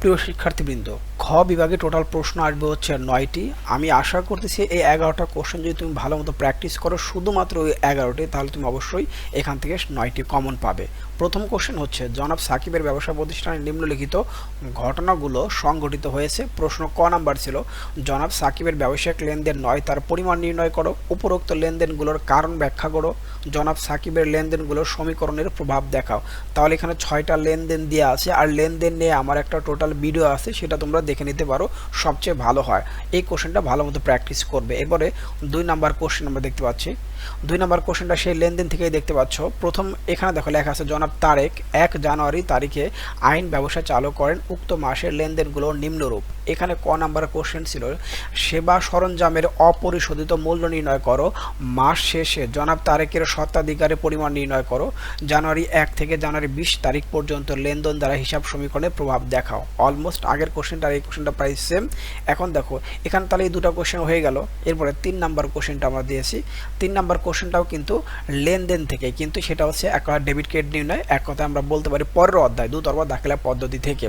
প্রিয় শিক্ষার্থীবৃন্দ খ বিভাগে টোটাল প্রশ্ন আসবে হচ্ছে নয়টি। আমি আশা করতেছি এই এগারোটা কোশ্চেন যদি তুমি ভালো মতো প্র্যাকটিস করো, শুধুমাত্র ওই এগারোটি, তাহলে তুমি অবশ্যই এখান থেকে নয়টি কমন পাবে। প্রথম কোশ্চেন হচ্ছে, জনাব সাকিবের ব্যবসা প্রতিষ্ঠানে নিম্নলিখিত ঘটনাগুলো সংঘটিত হয়েছে। প্রশ্ন ক নাম্বার ছিল, জনাব সাকিবের ব্যবসায়িক লেনদেন নয়, তার পরিমাণ নির্ণয় করো। উপরোক্ত লেনদেনগুলোর কারণ ব্যাখ্যা করো। জনাব সাকিবের লেনদেনগুলোর সমীকরণের প্রভাব দেখাও। তাহলে এখানে ছয়টা লেনদেন দেওয়া আছে, আর লেনদেন নিয়ে আমার একটা টোটাল ভিডিও আছে, সেটা তোমরা দেখে নিতে পারো, সবচেয়ে ভালো হয়। এই কোশ্চেনটা ভালো মতো প্র্যাকটিস করবে। এবারে দুই নাম্বার কোশ্চেন আমরা দেখতে পাচ্ছি। দুই নম্বর কোশ্চেনটা সেই লেনদেন থেকেই দেখতে পাচ্ছ। প্রথম এখানে দেখো লেখা আছে, জনাব তারেক, এক জানুয়ারি তারিখে আইন ব্যবসা চালু করেন, উক্ত মাসের লেনদেনগুলো নিম্নরূপ। এখানে ক নাম্বার কোশ্চেন ছিল, সেবা সরঞ্জামের অপরিশোধিত মূল্য নির্ণয় করো, মাস শেষে জনাব তারেকের স্বত্বাধিকারের পরিমাণ নির্ণয় করো, জানুয়ারি এক থেকে জানুয়ারি বিশ তারিখ পর্যন্ত লেনদেন দ্বারা হিসাব সমীকরণে প্রভাব দেখাও। অলমোস্ট আগের কোশ্চেনটা, এই কোশ্চেনটা প্রায় সেম এখন দেখো, এখানে তাহলে এই দুটো কোশ্চেন হয়ে গেল। এরপরে তিন নাম্বার কোশ্চেনটা আমরা দিয়েছি। তিন নাম্বার কোশ্চেনটাও কিন্তু লেনদেন থেকে, কিন্তু সেটা হচ্ছে এক ডেবিট ক্রেডিট নির্ণয়, এক কথায় আমরা বলতে পারি পরের অধ্যায় দুতরফা দাখিলা পদ্ধতি থেকে।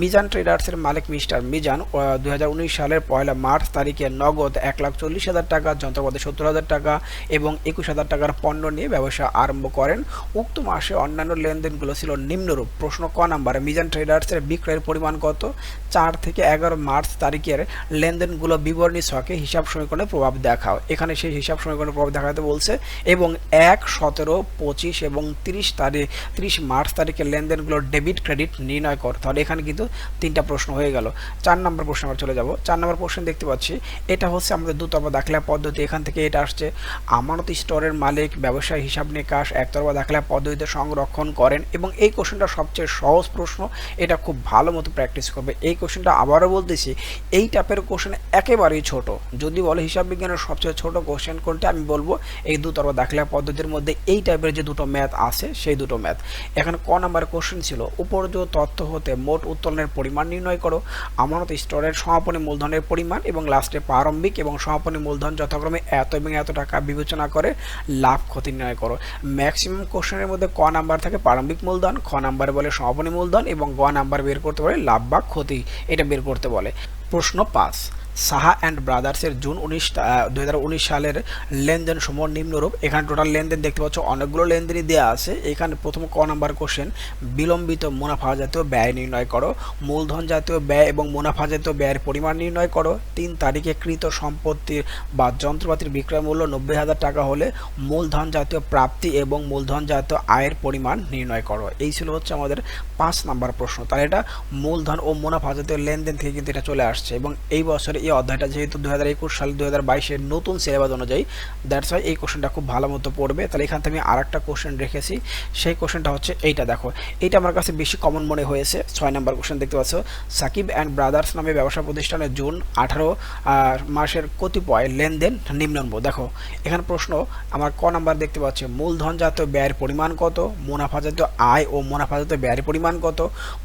মিজান ট্রেডার্সের মালিক মিস্টার মিজান দু হাজার উনিশ সালের পয়লা মার্চ তারিখে নগদ এক লাখ চল্লিশ হাজার টাকা, যন্ত্রপাতি সত্তর হাজার টাকা এবং একুশ হাজার টাকার পণ্য নিয়ে ব্যবসা আরম্ভ করেন। উক্ত মাসে অন্যান্য লেনদেনগুলো ছিল নিম্নরূপ। প্রশ্ন ক নাম্বারে, মিজান ট্রেডার্সের বিক্রয়ের পরিমাণ কত? চার থেকে এগারো মার্চ তারিখের লেনদেনগুলো বিবরণী ছকে হিসাব সমীকরণে প্রভাব দেখাও। এখানে সেই হিসাব সমীকরণে প্রভাব দেখাতে বলছে, এবং এক, সতেরো, পঁচিশ এবং তিরিশ তারিখ তিরিশ মার্চ তারিখের লেনদেনগুলো ডেবিট ক্রেডিট নির্ণয় কর। তাহলে এখানে কিন্তু তিনটা প্রশ্ন হয়ে গেল। চার নম্বর প্রশ্ন আমরা চলে যাব। চার নম্বর প্রশ্ন দেখতে পাচ্ছি, এটা হচ্ছে আমাদের দুতরফা দাখিলা পদ্ধতি। এখান থেকে এটা আসছে, আমানত স্টোরের মালিক ব্যবসায় হিসাব নিকাশ একতরফা দাখিলা পদ্ধতিতে সংরক্ষণ করেন, এবং এই কোশ্চেনটা সবচেয়ে সহজ প্রশ্ন, এটা খুব ভালো মতো প্র্যাকটিস করবে। এই কোশ্চেনটা আবারও বলতেছি, এই টাইপের কোশ্চেন একেবারেই ছোট। যদি বলে হিসাব বিজ্ঞানের সবচেয়ে ছোট কোশ্চেন কোনটা, আমি বলব এই দুতরফা দাখিলা পদ্ধতির মধ্যে এই টাইপের যে দুটো ম্যাথ আছে, সেই দুটো ম্যাথ এখানে ক নাম্বার কোশ্চেন ছিল উপরজ তথ্য হতে মোট উত্তোলনের পরিমাণ নির্ণয় করো। আমানত স্টোরের সমাপনী মূলধনের পরিমাণ এবং লাস্টে প্রারম্ভিক এবং সমাপনী মূলধন যথাক্রমে এত এবং এত টাকা বিবেচনা করে লাভ ক্ষতি নির্ণয় করো। ম্যাক্সিমাম কোশ্চেনের মধ্যে ক নাম্বার থাকে প্রারম্ভিক মূলধন, খ নাম্বার বলে সমাপনী মূলধন এবং গ নাম্বার বের করতে বলে লাভ বা ক্ষতি, এটা বের করতে বলে। প্রশ্ন পাঁচ সাহা অ্যান্ড ব্রাদার্সের জুন উনিশ দু সালের লেনদেন সমূহ নিম্নরূপ। এখানে টোটাল লেনদেন দেখতে পাচ্ছ, অনেকগুলো লেনদেনই দেওয়া আছে। এখানে প্রথম ক নাম্বার কোশ্চেন বিলম্বিত মুনাফা জাতীয় ব্যয় নির্ণয় করো। মূলধন জাতীয় ব্যয় এবং মুনাফা জাতীয় ব্যয়ের পরিমাণ নির্ণয় করো। তিন তারিখে কৃত সম্পত্তির বা যন্ত্রপাতির বিক্রয় মূল্য নব্বই হাজার টাকা হলে মূলধন জাতীয় প্রাপ্তি এবং মূলধন জাতীয় আয়ের পরিমাণ নির্ণয় করো। এই ছিল হচ্ছে আমাদের পাঁচ নাম্বার প্রশ্ন। তাহলে এটা মূলধন ও মুনাফা জাতীয় লেনদেন থেকে কিন্তু এটা চলে আসছে এবং এই বছরে এই অধ্যায়টা যেহেতু দু হাজার একুশ সাল দু হাজার বাইশের নতুন সিলেবাস অনুযায়ী দ্যাটস ওয়াই এই কোশ্চেনটা খুব ভালো মতো পড়বে। তাহলে এখান থেকে আমি আর একটা কোশ্চেন রেখেছি। সেই কোশ্চেনটা হচ্ছে এইটা দেখো। এইটা আমার কাছে বেশি কমন মনে হয়েছে। ছয় নম্বর কোশ্চেন দেখতে পাচ্ছ। সাকিব অ্যান্ড ব্রাদার্স নামে ব্যবসা প্রতিষ্ঠানে জুন আঠারো মাসের কতিপয় লেনদেন নিম্নম্ব দেখো, এখানে প্রশ্ন, আমার ক নাম্বার দেখতে পাচ্ছি? মূলধন জাতীয় ব্যয়ের পরিমাণ কত? মুনাফা জাতীয় আয় ও মুনাফা জাতীয় ব্যয়ের পরিমাণ কত?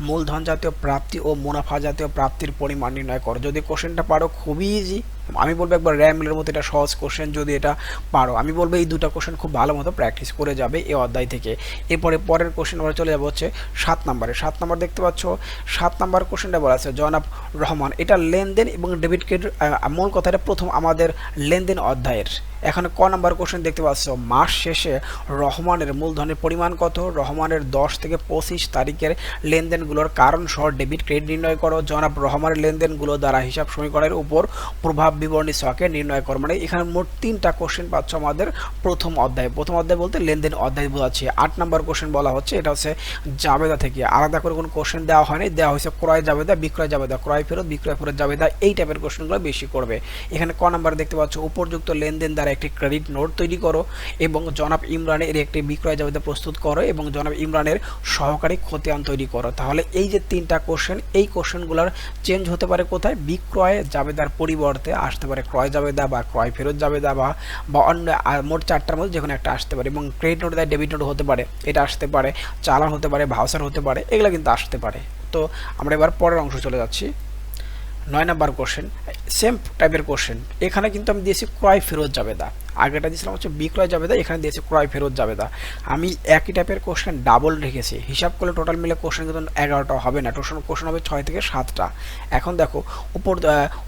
মূলধন জাতীয় প্রাপ্তি ও মুনাফা জাতীয় প্রাপ্তির পরিমাণ নির্ণয় করো। যদি কোশ্চেনটা পারো খুবই ইজি আমি বলব একবার র্যামলের মতো এটা সহজ কোশ্চেন যদি এটা পারো। আমি বলব এই দুটো কোশ্চেন খুব ভালো মতো প্র্যাকটিস করে যাবে এই অধ্যায় থেকে। এরপরে পরের কোশ্চেন আমরা চলে যাব হচ্ছে সাত নম্বরে। সাত নম্বর দেখতে পাচ্ছ, সাত নম্বর কোশ্চেনটা বলা আছে, জনাব রহমান, এটা লেনদেন এবং ডেবিট ক্রেডিট মূল কথাটা প্রথম আমাদের লেনদেন অধ্যায়ের। এখানে ক নাম্বার কোশ্চেন দেখতে পাচ্ছ, মাস শেষে রহমানের মূলধনের পরিমাণ কত? রহমানের দশ থেকে পঁচিশ তারিখের লেনদেনগুলোর কারণ সহ ডেবিট ক্রেডিট নির্ণয় করো। জনাব রহমানের লেনদেনগুলো দ্বারা হিসাব সমীকরণের উপর প্রভাব বিবরণী ছকে নির্ণয় করো মানে এখানে মোট তিনটা কোশ্চেন পাচ্ছ আমাদের প্রথম অধ্যায়। প্রথম অধ্যায় বলতে লেনদেন অধ্যায় বোঝাচ্ছে। আট নম্বর কোশ্চেন বলা হচ্ছে, এটা হচ্ছে জাবেদা থেকে। আলাদা করে কোনো কোশ্চেন দেওয়া হয়নি, দেওয়া হয়েছে ক্রয় জাবেদা, বিক্রয় জাবেদা। ক্রয় ফেরত, বিক্রয় ফেরত জাবেদা, এই টাইপের কোশ্চেনগুলো বেশি করবে। এখানে ক নাম্বার দেখতে পাচ্ছ উপযুক্ত লেনদেন দ্বারা একটি ক্রেডিট নোট তৈরি করো এবং জনাব ইমরানের একটি বিক্রয় জাবেদা প্রস্তুত করো এবং জনাব ইমরানের সহকারী খতিয়ান তৈরি করো। তাহলে এই যে তিনটা কোশ্চেন এই কোশ্চেনগুলোর চেঞ্জ হতে পারে কোথায়? বিক্রয় জাবেদার পরিবর্তে আসতে পারে, ক্রয় জাবেদা বা ক্রয় ফেরত জাবেদা বা বা অন্য মোট চারটার মধ্যে যে কোনো একটা আসতে পারে এবং ক্রেডিট নোট দেয় ডেবিট নোট হতে পারে, এটা আসতে পারে, চালান হতে পারে ভাউসার হতে পারে, এগুলো কিন্তু আসতে পারে। তো আমরা এবার পরের অংশ চলে যাচ্ছি। নয় নাম্বার কোশ্চেন সেম টাইপের কোশ্চেন এখানে কিন্তু আমি দিয়েছি ক্রয় ফেরত জাবেদা আগেটা দিয়েছিলাম হচ্ছে বিক্রয় যাবে দা এখানে দিয়েছে ক্রয় ফেরত যাবে দা আমি একই টাইপের কোশ্চেন ডাবল রেখেছি। হিসাব করলে টোটাল মিলে কোশ্চেন কিন্তু এগারোটা হবে না। টোটাল কোশ্চেন হবে ছয় থেকে সাতটা। এখন দেখো, উপর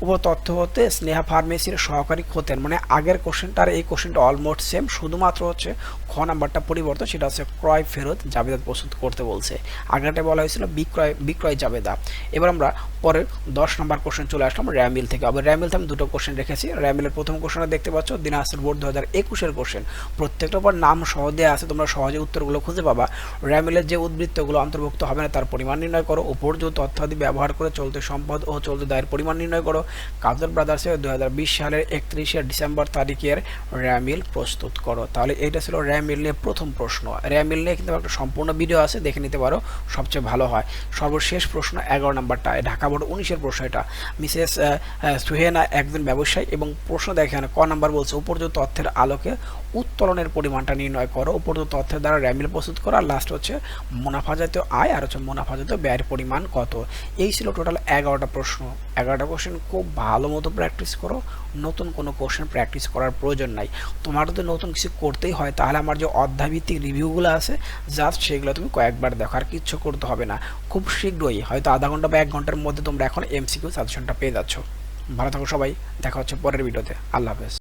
উপর তথ্য হতে স্নেহা ফার্মেসির সহকারী হতেন মানে আগের কোশ্চেনটার এই কোশ্চেনটা অলমোস্ট সেম শুধুমাত্র হচ্ছে খ নাম্বারটা পরিবর্তন, সেটা হচ্ছে ক্রয় ফেরত জাবেদা প্রস্তুত করতে বলছে। আগেরটা বলা হয়েছিল বিক্রয় বিক্রয় জাবেদা। এবার আমরা পরের দশ নম্বর কোশ্চেন চলে আসলাম র্যামিল থেকে। আবার র্যামিল থেকে আমি দুটো কোশ্চেন রেখেছি। র্যামিলের প্রথম কোশ্চেনটা দেখতে পাচ্ছ, দিনাজপুর বোর্ড দু হাজার একুশের কোশ্চেন প্রত্যেকটার পর নাম সহ আছে, তোমরা সহজে উত্তরগুলো খুঁজে পাবা। র্যামিলের যে উদ্বৃত্তগুলো অন্তর্ভুক্ত হবে না, তার পরিমাণ নির্ণয় করো। উপর যে তথ্যাদি ব্যবহার করে চলতে সম্পদ ও চলতে দায়ের পরিমাণ নির্ণয় করো। কাজল ব্রাদার্সের দু হাজার বিশ সালের একত্রিশে ডিসেম্বর তারিখের র্যামিল প্রস্তুত করো। তাহলে এইটা ছিল র্যামিল নিয়ে প্রথম প্রশ্ন। র্যামিল নিয়ে কিন্তু একটা সম্পূর্ণ ভিডিও আছে, দেখে নিতে পারো। সবচেয়ে ভালো হয়। সর্বশেষ প্রশ্ন, এগারো নাম্বারটা ঢাকা বোর্ড উনিশের প্রশ্ন এটা। মিসেস সুহেনা একজন ব্যবসায়ী এবং প্রশ্ন দেখেন, ক নাম্বার বলছে, উপর্যুক্ত তথ্যের আলোকে উত্তোলনের পরিমাণটা নির্ণয় করো। উপর্যুক্ত তথ্যের দ্বারা র্যামিল প্রস্তুত করা। লাস্ট হচ্ছে মুনাফা জাতীয় আয় আর হচ্ছে মুনাফা জাতীয় ব্যয়ের পরিমাণ কত। এই ছিল টোটাল এগারোটা প্রশ্ন। এগারোটা কোশ্চেন খুব ভালো মতো প্র্যাকটিস করো। নতুন কোনো কোশ্চেন প্র্যাকটিস করার প্রয়োজন নাই। তোমার যদি নতুন কিছু করতেই হয়, তাহলে আমার যে অধ্যায়ভিত্তিক রিভিউগুলো আছে জাস্ট সেগুলো তুমি কয়েকবার দেখো। আর কিচ্ছু করতে হবে না। খুব শীঘ্রই, হয়তো আধা ঘণ্টা বা এক ঘণ্টার মধ্যে তোমরা এখন এমসিকিউ সাজেশনটা পেয়ে যাচ্ছ। ভালো থাকো সবাই। দেখা হচ্ছে পরের ভিডিওতে আল্লাহ হাফেজ।